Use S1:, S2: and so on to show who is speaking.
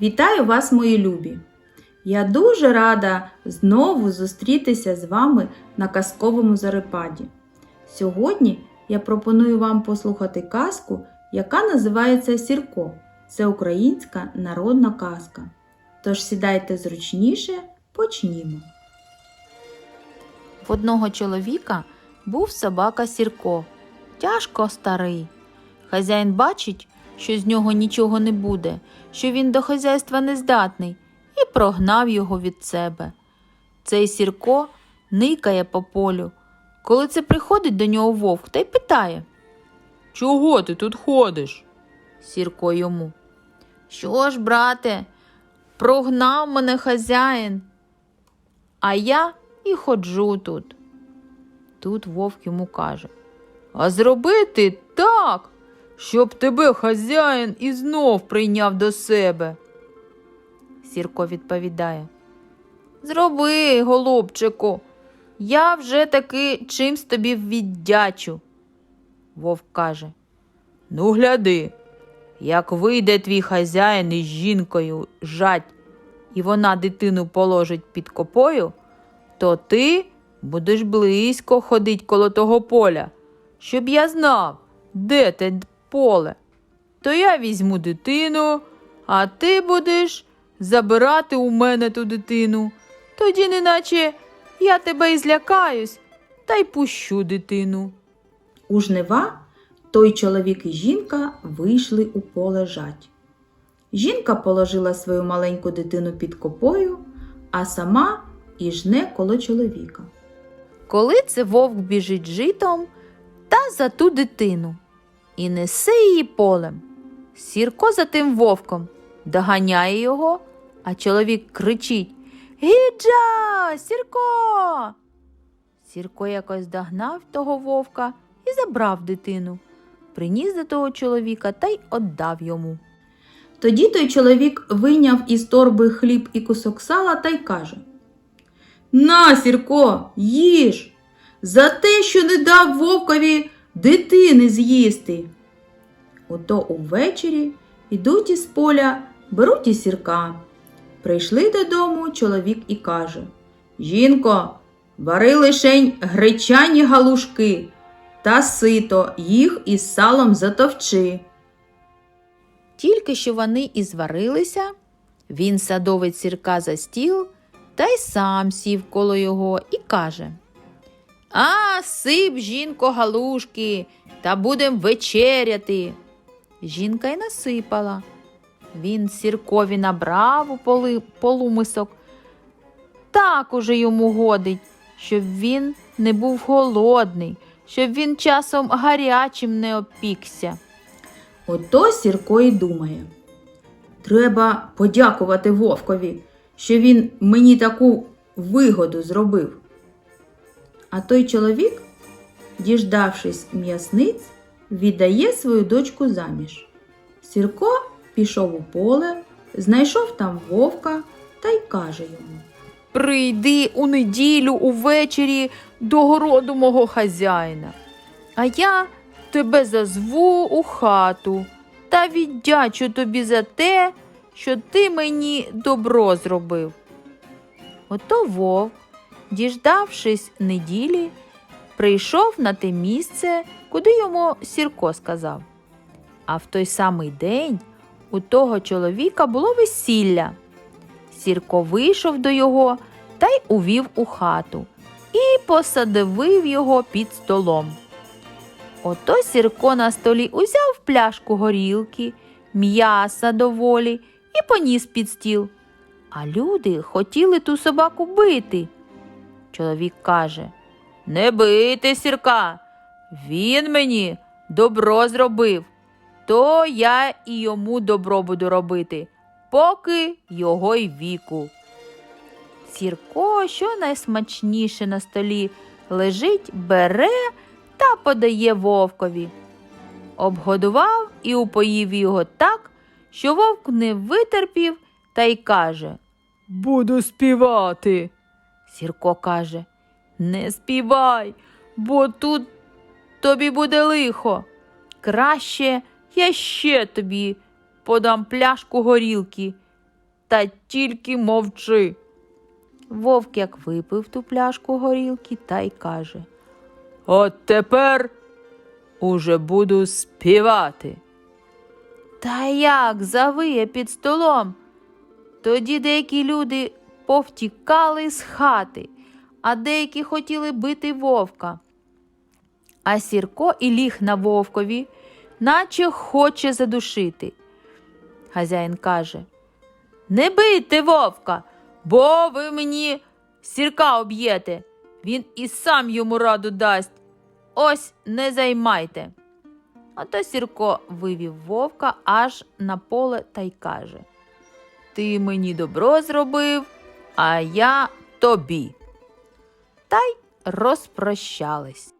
S1: Вітаю вас, мої любі! Я дуже рада знову зустрітися з вами на казковому зарепаді. Сьогодні я пропоную вам послухати казку, яка називається Сірко. Це українська народна казка. Тож сідайте зручніше, почнімо.
S2: В одного чоловіка був собака Сірко, тяжко старий. Хазяїн бачить, що з нього нічого не буде, що він до хазяйства не здатний, і прогнав його від себе. Цей Сірко никає по полю. Коли це приходить до нього вовк та й питає Чого ти тут ходиш? Сірко йому. Що ж, брате, прогнав мене хазяїн, а я і ходжу тут. Тут вовк йому каже А зробити так, щоб тебе хазяїн і знов прийняв до себе. Сірко відповідає Зроби, голубчику, я вже таки чимсь тобі віддячу. Вовк каже Ну, гляди, як вийде твій хазяїн із жінкою жать, і вона дитину положить під копою, то ти будеш близько ходить коло того поля, щоб я знав, де те поле. То я візьму дитину, а ти будеш забирати у мене ту дитину. Тоді, неначе я тебе і злякаюсь, та й пущу дитину.
S1: У жнива той чоловік і жінка вийшли у поле жать. Жінка положила свою маленьку дитину під копою, а сама і жне коло чоловіка.
S2: Коли це вовк біжить житом та за ту дитину і несе її полем. Сірко за тим вовком доганяє його, а чоловік кричить Гіджа, Сірко. Сірко якось догнав того вовка і забрав дитину, приніс до того чоловіка та й отдав йому.
S1: Тоді той чоловік вийняв із торби хліб і кусок сала та й каже На, Сірко, їж! За те, що не дав вовкові дитини з'їсти. Ото увечері йдуть із поля, беруть і сірка. Прийшли додому чоловік і каже Жінко, вари лишень гречані галушки та сито їх із салом затовчи.
S2: Тільки що вони і зварилися, він садовить сірка за стіл та й сам сів коло його і каже А, сип, жінко, галушки, та будем вечеряти. Жінка й насипала. Він сіркові набрав у поли, полумисок. Так уже йому годить, щоб він не був голодний, щоб він часом гарячим не опікся.
S1: Ото Сірко і думає. Треба подякувати Вовкові, що він мені таку вигоду зробив. А той чоловік, діждавшись м'ясниць, віддає свою дочку заміж. Сірко пішов у поле, знайшов там вовка та й каже йому.
S2: Прийди у неділю увечері до городу мого хазяїна, а я тебе зазву у хату та віддячу тобі за те, що ти мені добро зробив. Ото вовк, діждавшись неділі, прийшов на те місце, куди йому Сірко сказав. А в той самий день у того чоловіка було весілля. Сірко вийшов до його та й увів у хату і посадовив його під столом. Ото Сірко на столі узяв пляшку горілки, м'яса доволі і поніс під стіл. А люди хотіли ту собаку бити. Чоловік каже Не бийте сірка, він мені добро зробив, то я і йому добро буду робити, поки його й віку. Сірко, що найсмачніше на столі лежить, бере та подає вовкові. Обгодував і упоїв його так, що вовк не витерпів та й каже Буду співати. Сірко каже Не співай, бо тут тобі буде лихо. Краще я ще тобі подам пляшку горілки та тільки мовчи. Вовк як випив ту пляшку горілки та й каже От тепер уже буду співати. Та як завиє під столом? Тоді деякі люди повтікали з хати, а деякі хотіли бити вовка. А Сірко і ліг на вовкові, наче хоче задушити. Хазяїн каже Не бийте вовка, бо ви мені сірка об'єте. Він і сам йому раду дасть. Ось не займайте. Ото Сірко вивів вовка аж на поле та й каже Ти мені добро зробив, а я тобі. Та й розпрощались.